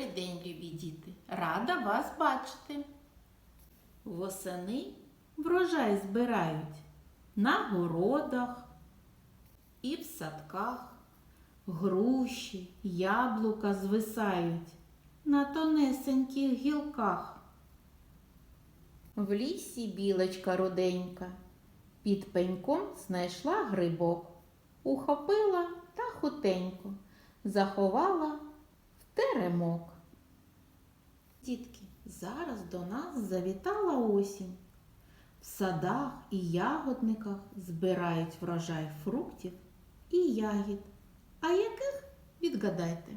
Добрий день, любі діти! Рада вас бачити. Восени врожай збирають на городах і в садках. Груші, яблука звисають на тонесеньких гілках. В лісі білочка руденька під пеньком знайшла грибок, ухопила та хутенько заховала теремок. Дітки, зараз до нас завітала осінь. В садах і ягодниках збирають врожай фруктів і ягід. А яких відгадайте?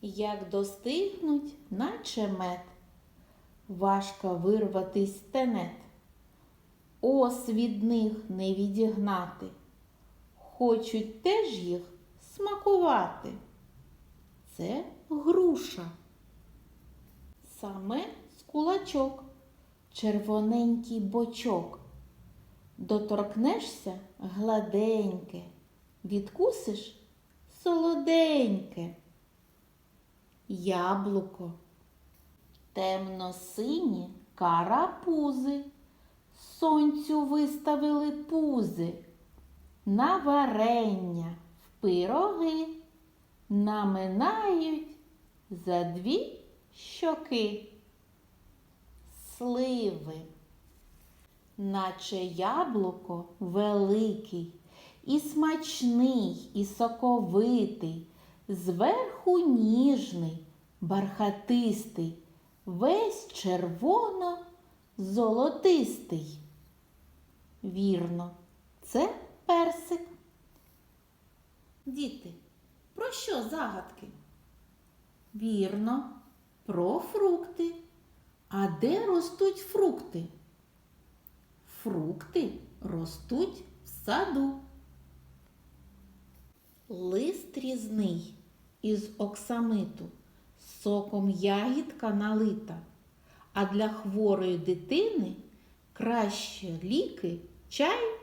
Як достигнуть, наче мед, важко вирватись тенет, ос від них не відігнати, хочуть теж їх смакувати. Це груша. Саме з кулачок, червоненький бочок. Доторкнешся гладеньке, відкусиш солоденьке. Яблуко, темно-сині карапузи, сонцю виставили пузи, на варення, в пироги, наминають за дві щоки. Сливи, наче яблуко великий, і смачний, і соковитий, зверху ніжний, бархатистий, весь червоно золотистий. Вірно, це персик. Діти, про що загадки? Вірно, про фрукти. А де ростуть фрукти? Фрукти ростуть в саду. Лист різний із оксамиту, соком ягідка налита, а для хворої дитини краще ліки чай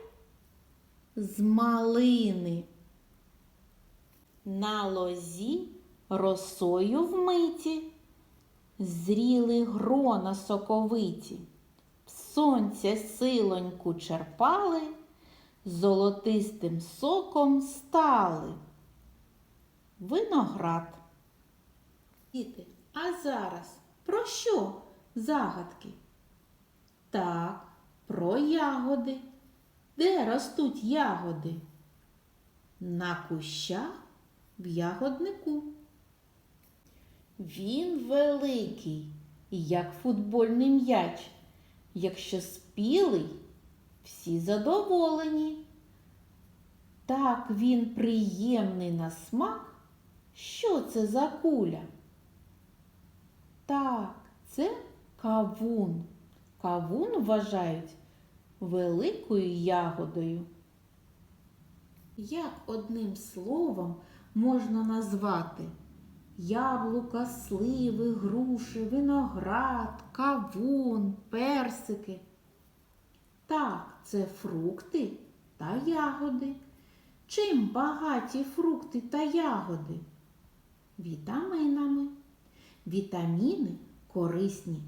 з малини. На лозі росою вмиті, зріли грона соковиті, сонця силоньку черпали, золотистим соком стали. Виноград. Діти, а зараз про що загадки? Так, про ягоди. Де ростуть ягоди? На кущах в ягоднику. Він великий, як футбольний м'яч. Якщо спілий, всі задоволені. Так він приємний на смак. Що це за куля? Так, це кавун. Кавун вважають великою ягодою. Як одним словом можна назвати яблука, сливи, груші, виноград, кавун, персики? Так, це фрукти та ягоди. Чим багаті фрукти та ягоди? Вітамінами. Вітаміни корисні,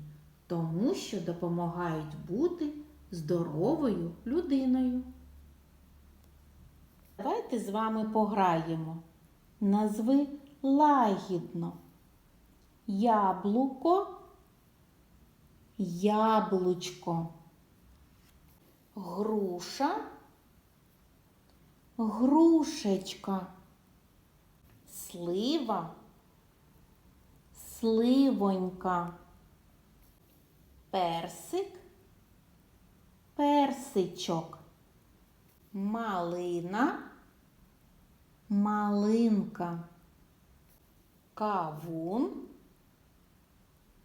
тому що допомагають бути здоровою людиною. Давайте з вами пограємо. Назви лагідно. Яблуко, яблучко, груша, грушечка, слива, сливонька, персик, персичок, малина, малинка, кавун,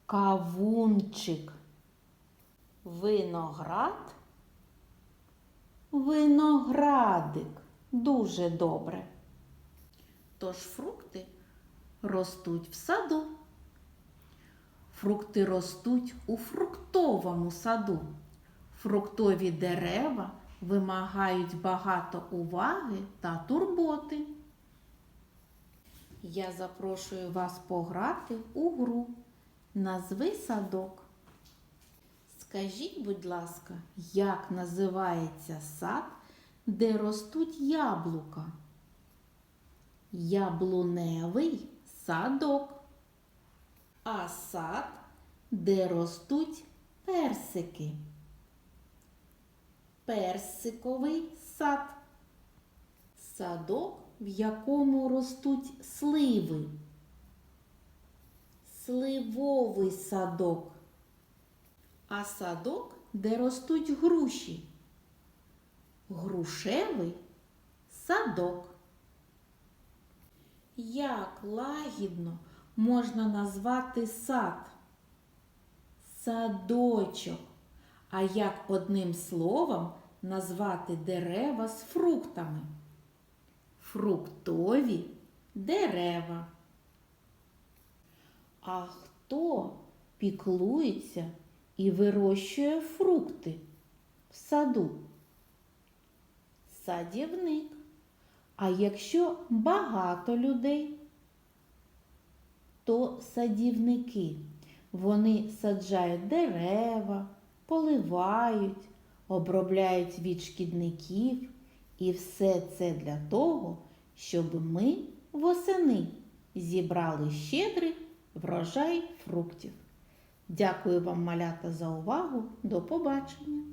кавунчик, виноград, виноградик. Дуже добре. Тож фрукти ростуть в саду. Фрукти ростуть у фруктовому саду. Фруктові дерева вимагають багато уваги та турботи. Я запрошую вас пограти у гру. Назви садок. Скажіть, будь ласка, як називається сад, де ростуть яблука? Яблуневий садок. А сад, де ростуть персики. Персиковий сад. Садок, в якому ростуть сливи. Сливовий садок. А садок, де ростуть груші. Грушевий садок. Як лагідно можна назвати сад? Садочок. А як одним словом назвати дерева з фруктами? Фруктові дерева. А хто піклується і вирощує фрукти в саду? Садівник. А якщо багато людей, то садівники. Вони саджають дерева, поливають, обробляють від шкідників. І все це для того, щоб ми восени зібрали щедрий врожай фруктів. Дякую вам, малята, за увагу. До побачення!